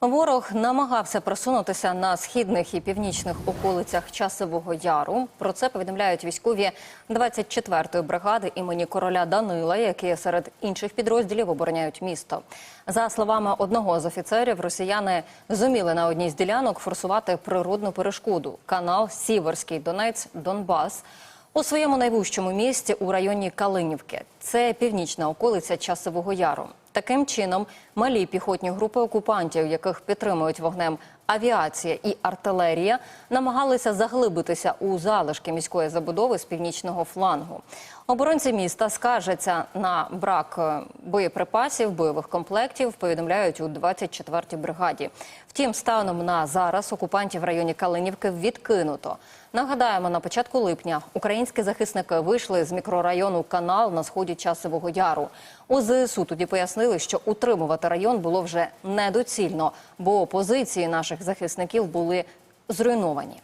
Ворог намагався просунутися на східних і північних околицях часового яру. Про це повідомляють військові 24-ї бригади імені короля Данила, які серед інших підрозділів обороняють місто. За словами одного з офіцерів, росіяни зуміли на одній з ділянок форсувати природну перешкоду канал Сіверський Донець Донбас. У своєму найвужчому місті у районі Калинівки це північна околиця Часового Яру. Таким чином, малі піхотні групи окупантів, яких підтримують вогнем авіація і артилерія, намагалися заглибитися у залишки міської забудови з північного флангу. Оборонці міста скаржаться на брак е, боєприпасів, бойових комплектів. Повідомляють у 24-й бригаді. Втім, станом на зараз окупантів в районі Калинівки відкинуто. Нагадаємо, на початку липня українські захисники вийшли з мікрорайону Канал на сході Часового Яру. У ЗСУ тоді пояснили, що утримувати район було вже недоцільно, бо позиції наших захисників були зруйновані.